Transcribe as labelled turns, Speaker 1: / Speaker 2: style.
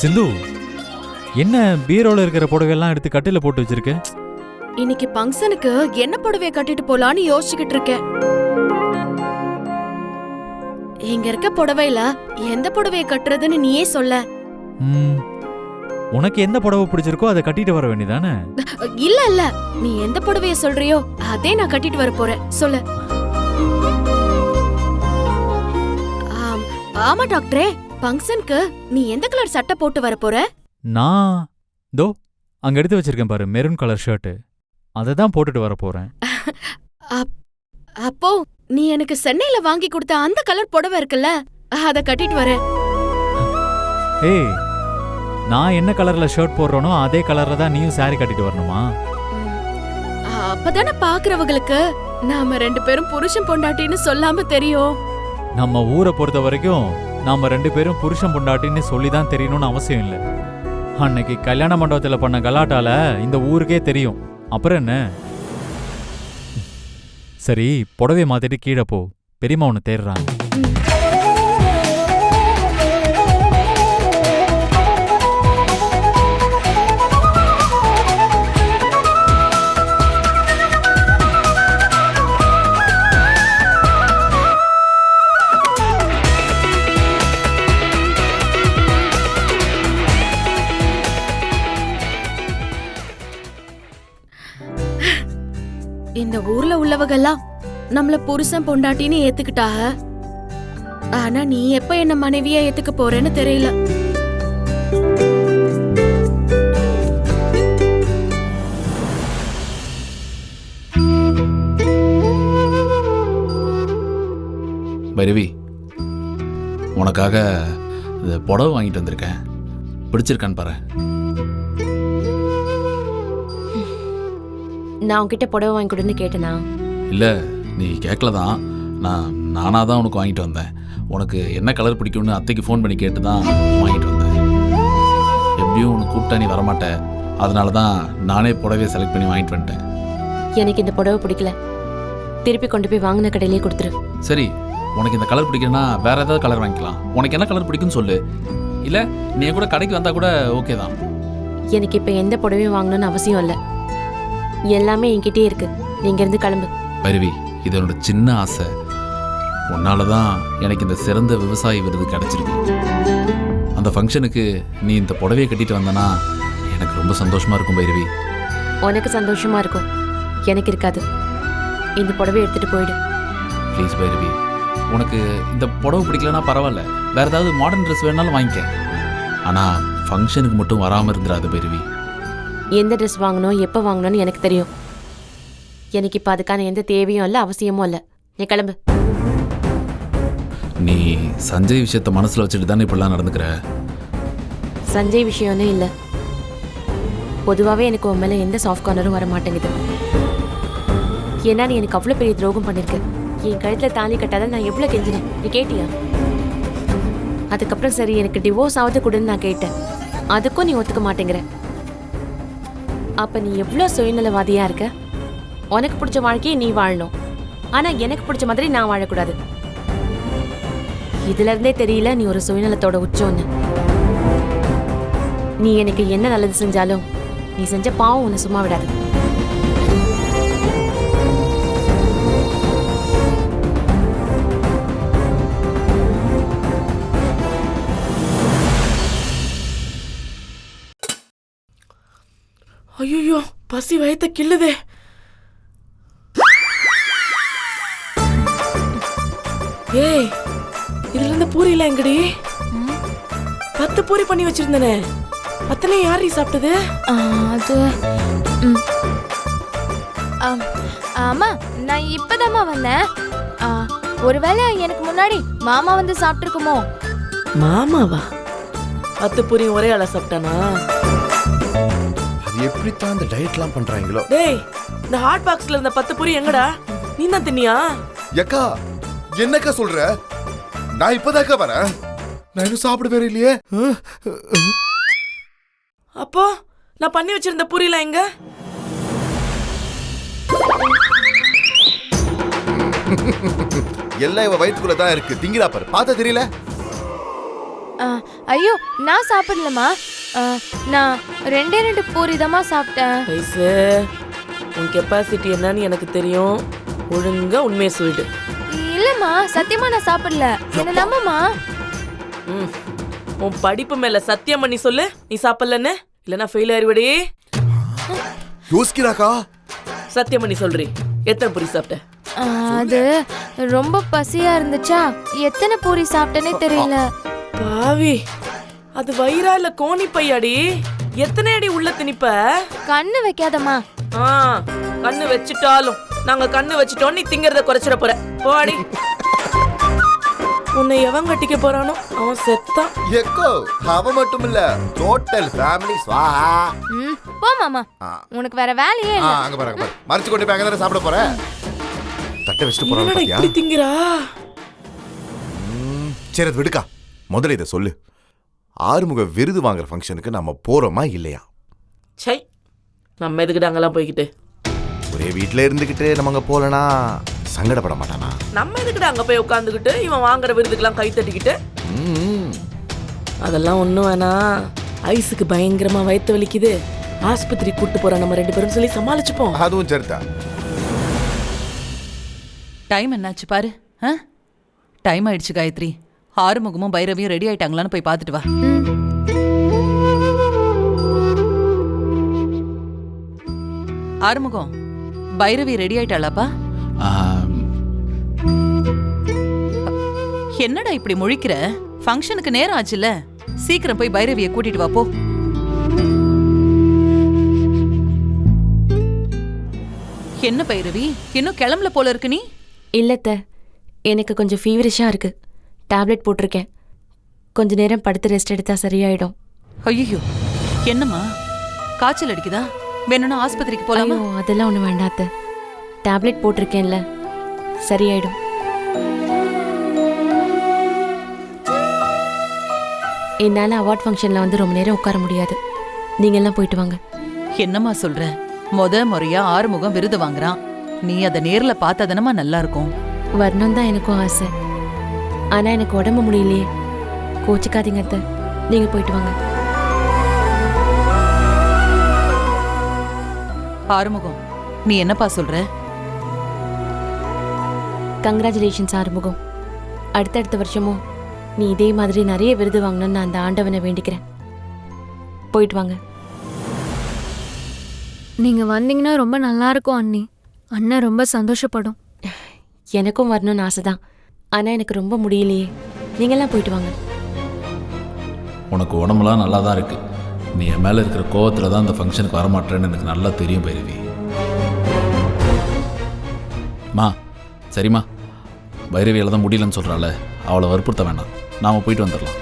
Speaker 1: சிந்து என்ன பீரோல இருக்கிற புடவையெல்லாம் எடுத்து கட்டில போட்டு வச்சிருக்க?
Speaker 2: இன்னைக்கு ஃபங்க்ஷனுக்கு என்ன புடவைய கட்டிட்டு போலான்னு யோசிச்சுக்கிட்டு இருக்கேன். இங்க இருக்க புடவையில எந்த புடவைய கட்டுறதுன்னு நீயே சொல்ல.
Speaker 1: ம், உனக்கு எந்த புடவை பிடிச்சிருக்கோ அதை கட்டிட்டு வர வேண்டியதானே?
Speaker 2: இல்ல இல்ல நீ எந்த புடவைய சொல்றியோ அதே நான் கட்டிட்டு வர போறேன். சொல்லு. ஆம், ஆமா டாக்டரே. ஃபங்க்ஷனுக்கு நீ எந்த கலர் சட்டை போட்டு வர போற?
Speaker 1: நான் தோ அங்க எடுத்து வச்சிருக்கேன் பாரு மெரூன் கலர் ஷர்ட் அதை தான் போட்டுட்டு வர போறேன்.
Speaker 2: அப்- அப்போ நீ எனக்கு சென்னையில வாங்கி கொடுத்த அந்த கலர் புடவை இருக்குல்ல அத கட்டிட்டு வர.
Speaker 1: ஏய் நான் என்ன கலர்ல ஷர்ட் போடுறேனோ அதே கலர்ல தான் நீயும் saree கட்டிட்டு வரணுமா?
Speaker 2: அப்பதானே பாக்குறவங்களுக்கு நாம ரெண்டு பேரும் புருஷன் பொண்டாட்டின்னு சொல்லாம தெரியும்.
Speaker 1: நம்ம ஊரை பொறுத்த வரைக்கும் நாம ரெண்டு பேரும் புருஷன் பொண்டாட்டின்னு சொல்லி தான் தெரியணும்னு அவசியம் இல்லை. அன்னைக்கு கல்யாண மண்டபத்தில் பண்ண கலாட்டால இந்த ஊருக்கே தெரியும். அப்புறம் என்ன? சரி புடவைய மாத்திட்டு கீழே போ. பெரியம்மா உன்னை தேடுறாங்க.
Speaker 2: உள்ளவங்கெல்லாம் நம்மள புருஷன் பொண்டாட்டின்னு ஏத்துக்கிட்டாக? ஆனா நீ எப்ப என்ன மனைவியா ஏத்துக்க போறேன்னு தெரியல.
Speaker 3: பைரவி உனக்காக இந்த புடவை வாங்கிட்டு வந்திருக்கேன். பிடிச்சிருக்கான்னு பாரு.
Speaker 4: நான் உன்கிட்ட புடவை வாங்கி கொடுன்னு கேட்டனா?
Speaker 3: இல்லை நீ கேட்கல தான் நான் நானாக தான் உனக்கு வாங்கிட்டு வந்தேன். உனக்கு என்ன கலர் பிடிக்கும்னு அத்தைக்கு ஃபோன் பண்ணி கேட்டு தான் வாங்கிட்டு வந்தேன். எப்படியும் உனக்கு கூப்பிட்டா நீ வரமாட்ட. அதனால தான் நானே புடவையை செலக்ட் பண்ணி வாங்கிட்டு வந்துட்டேன்.
Speaker 4: எனக்கு இந்த புடவை பிடிக்கல. திருப்பி கொண்டு போய் வாங்கின கடையிலே கொடுத்துரு.
Speaker 3: சரி உனக்கு இந்த கலர் பிடிக்குன்னா வேற ஏதாவது கலர் வாங்கிக்கலாம். உனக்கு என்ன கலர் பிடிக்கும்னு சொல்லு. இல்லை நீ கூட கடைக்கு வந்தால் கூட ஓகே தான்.
Speaker 4: எனக்கு இப்ப எந்த புடவையும் வாங்கணும்னு அவசியம் இல்லை. எல்லாமே என்கிட்டயே இருக்கு. நீங்க இருந்து கிளம்பு.
Speaker 3: பைரவி இது என்னோட சின்ன ஆசை. உன்னால தான் எனக்கு இந்த சிறந்த விவசாயி விருது கிடைச்சிருக்கு. அந்த ஃபங்க்ஷனுக்கு நீ இந்த புடவையை கட்டிட்டு வந்தனா எனக்கு ரொம்ப சந்தோஷமா இருக்கும் பைரவி.
Speaker 4: உனக்கு சந்தோஷமா இருக்கும். எனக்கு இருக்காது. இந்த புடவை எடுத்துட்டு போயிடு.
Speaker 3: ப்ளீஸ் பைரவி உனக்கு இந்த புடவை பிடிக்கலனா பரவாயில்ல. வேற ஏதாவது மாடர்ன் ட்ரெஸ் வேணாலும் வாங்கிக்க ஆனால் ஃபங்க்ஷனுக்கு மட்டும் வராமல் இருந்துடாது பைரவி.
Speaker 4: எந்த ட்ரெஸ் வாங்கணும் எப்போ வாங்கணும்னு எனக்கு தெரியும். எனக்கு இப்போ அதுக்கான எந்த தேவையும் இல்லை அவசியமும் இல்லை. நீ கிளம்பு.
Speaker 3: நீ சஞ்சய் விஷயத்த மனசில் வச்சுட்டு தானே இப்படிலாம் நடந்துக்கிற?
Speaker 4: சஞ்சய் விஷயம்னு இல்லை. பொதுவாகவே எனக்கு உன் மேலே எந்த சாஃப்ட் கார்னரும் வர மாட்டேங்குது ஏன்னா நீ எனக்கு அவ்வளோ பெரிய துரோகம் பண்ணிருக்க. என் கழுத்தில் தாலி கட்டாத நான் எவ்வளோ கெஞ்சினேன். நீ கேட்டியா? அதுக்கப்புறம் சரி எனக்கு டிவோர்ஸ் ஆகுது கொடுன்னு நான் கேட்டேன். அதுக்கும் நீ ஒத்துக்க மாட்டேங்கிற. அப்ப நீ எவ்வளோ சுயநலவாதியா இருக்க? உனக்கு பிடிச்ச வாழ்க்கையை நீ வாழணும். ஆனா எனக்கு பிடிச்ச மாதிரி நான் வாழக்கூடாது. இதுல இருந்தே தெரியல நீ ஒரு சுயநலத்தோட உச்சம்னு நீ எனக்கு என்ன நல்லது செஞ்சாலும் நீ செஞ்ச பாவம் உன்னை சும்மா விடாது.
Speaker 5: ஐயோ பசி வயத்த கிள்ளுதே. ஏய் இதுல இருந்த பூரியில எங்கடி? பத்து பூரி பண்ணி வச்சிருந்தனே. அத்தனை யாரி சாப்பிட்டது?
Speaker 6: ஆ, அது ம். ஆம், ஆமா நான் இப்பதாம்மா வந்தேன். ஆ, ஒருவேளை எனக்கு முன்னாடி மாமா வந்து சாப்பிட்டுருக்குமோ?
Speaker 5: மாமாவா? பத்து பூரி ஒரே ஆளா சாப்பிட்டானா?
Speaker 7: அது எப்படித்தான் இந்த டயட்லாம் பண்றாங்களோ?
Speaker 5: டேய் இந்த ஹாட் பாக்ஸ்ல இருந்த பத்து பூரி எங்கடா? நீ தான் தின்னியா?
Speaker 7: எக்கா என்னக்கா சொல்ற? நான் இப்பதாக்கா வரேன். நான் இன்னும் சாப்பிட வேற இல்லையே.
Speaker 5: அப்போ நான் பண்ணி வச்சிருந்த பூரிலாம் எங்க?
Speaker 7: எல்லாம் இவ வயிற்றுக்குள்ள தான் இருக்கு. திங்கிறா பாரு. பார்த்தா தெரியல?
Speaker 6: ஆ, ஐயோ நான் சாப்பிடலம்மா. ஆ, நான் ரெண்டே ரெண்டு பூரி தாம்மா சாப்பிட்டேன்.
Speaker 5: வயசு உன் கெப்பாசிட்டி என்னன்னு எனக்கு தெரியும். ஒழுங்கா உண்மையை சொல்லிடு
Speaker 6: இல்லம்மா சத்தியமா நான் சாப்பிடல. என்ன நம்புமா
Speaker 5: ம் உன் படிப்பு மேல சத்தியம் பண்ணி சொல்லு. நீ சாப்பிடலன்னு? இல்லைன்னா ஃபெயில் ஆயிருவடி.
Speaker 7: யோசிக்கிறாக்கா?
Speaker 5: சத்தியம் பண்ணி சொல்றி. எத்தனை பொரி சாப்பிட்ட?
Speaker 6: அது ரொம்ப பசியா இருந்துச்சா? எத்தனை பூரி சாப்பிட்டேனே தெரியல.
Speaker 5: பாவி அது வயிறா இல்ல கோணி பையாடி? எத்தனை அடி உள்ள திணிப்ப?
Speaker 6: கண்ணு வைக்காதம்மா.
Speaker 5: ஆ கண்ணு வச்சுட்டாலும். நாங்க கண்ணு வச்சுட்டோம் நீ திங்கறத குறைச்சிட போற. போடி உன்னை எவன் கட்டிக்க போறானோ அவன் செத்தான்
Speaker 7: எக்கோ அவ மட்டும் இல்ல டோட்டல் ஃபேமிலி ஸ்வாஹா.
Speaker 6: ம் போ மாமா.
Speaker 7: ஆ.
Speaker 6: உனக்கு வேற வேலையே
Speaker 7: ஆ,
Speaker 6: இல்ல.
Speaker 7: அங்க பாரு அங்க பாரு. மறைச்சு கொண்டு போய் அங்க தானே சாப்பிட போற? தட்டை வச்சுட்டு போறாங்க
Speaker 5: என்னடா
Speaker 7: பாத்தியா?
Speaker 5: இப்படி திங்கிறா?
Speaker 7: ம், சரி அது விடுக்கா. முதல்ல இதை சொல்லு. ஆறுமுக விருது வாங்குற ஃபங்க்ஷனுக்கு நம்ம போறோமா இல்லையா?
Speaker 5: சை நம்ம எதுக்கிட்ட அங்கெல்லாம் போய்கிட்டு
Speaker 7: ஒரே வீட்ல இருந்துகிட்டு நம்ம அங்க போலனா சங்கடப்பட மாட்டானா?
Speaker 5: நம்ம எதுக்கிட்ட அங்க போய் உட்காந்துக்கிட்டு இவன் வாங்குற விருதுக்கெல்லாம் கை தட்டிக்கிட்டு?
Speaker 7: ம்,
Speaker 5: அதெல்லாம் ஒண்ணும் வேணாம் ஐஸுக்கு பயங்கரமா வயித்து வலிக்குது. ஆஸ்பத்திரி கூட்டு போற நம்ம ரெண்டு பேரும் சொல்லி சமாளிச்சுப்போம்.
Speaker 7: அதுவும் சரிதான்
Speaker 8: டைம் என்னாச்சு பாரு ஆ? டைம் ஆயிடுச்சு காயத்ரி. ஆறுமுகமும் பைரவியும் ரெடி ஆயிட்டாங்களான்னு போய் பார்த்துட்டு வா. ஆறுமுகம் பைரவி ரெடி ஆயிட்டாளாப்பா? என்னடா இப்படி முழிக்கிற? ஃபங்க்ஷனுக்கு நேரம் ஆச்சுல்ல. சீக்கிரம் போய் பைரவியை கூட்டிட்டு வா போ. என்ன பைரவி? இன்னும் கிளம்பல போல இருக்கு நீ?
Speaker 4: இல்லத்த எனக்கு கொஞ்சம் ஃபீவரிஷாக இருக்கு. டேப்லெட் போட்டிருக்கேன். கொஞ்ச நேரம் படுத்து ரெஸ்ட் எடுத்தா சரியாயிடும்.
Speaker 8: ஐயோ என்னம்மா? காய்ச்சல் அடிக்குதா? வேணும்னா ஆஸ்பத்திரிக்கு போலாமா?
Speaker 4: ஐயோ அதெல்லாம் ஒன்றும் வேண்டாத்த டேப்லெட் போட்டிருக்கேன்ல. சரியாயிடும். என்னால் அவார்ட் ஃபங்க்ஷனில் வந்து ரொம்ப நேரம் உட்கார முடியாது. நீங்கெல்லாம் போயிட்டு வாங்க.
Speaker 8: என்னம்மா சொல்ற? முத முறையா ஆறுமுகம் விருது வாங்குறான். நீ அதை நேர்ல பார்த்ததனமா நல்லா இருக்கும்
Speaker 4: வரணும் தான் எனக்கும் ஆசை. ஆனால் எனக்கு உடம்பு முடியலையே. கோச்சிக்காதீங்க அத்தை. நீங்கள் போயிட்டு வாங்க.
Speaker 8: ஆறுமுகம். நீ என்னப்பா சொல்ற?
Speaker 4: கங்க்ராச்சுலேஷன்ஸ் ஆறுமுகம். அடுத்தடுத்த வருஷமும் நீ இதே மாதிரி நிறைய விருது வாங்கணும்னு நான் அந்த ஆண்டவனை வேண்டிக்கிறேன். போயிட்டு வாங்க.
Speaker 9: நீங்க வந்தீங்கன்னா ரொம்ப நல்லா இருக்கும் அண்ணி. அண்ணன் ரொம்ப சந்தோஷப்படும்.
Speaker 4: எனக்கும் வரணும்னு ஆசை தான் ஆனால் எனக்கு ரொம்ப முடியலையே. நீங்கள்லாம் போயிட்டு வாங்க.
Speaker 3: உனக்கு உடம்புலாம் நல்லா தான் இருக்கு. நீ என் மேலே இருக்கிற கோவத்தில் தான் இந்த ஃபங்க்ஷனுக்கு வரமாட்டேன்னு எனக்கு நல்லா தெரியும் பைரவி. மா சரிம்மா. பைரவியால் தான் முடியலன்னு சொல்கிறாள் அவளை வற்புறுத்த வேண்டாம் நாம் போயிட்டு வந்துடலாம்.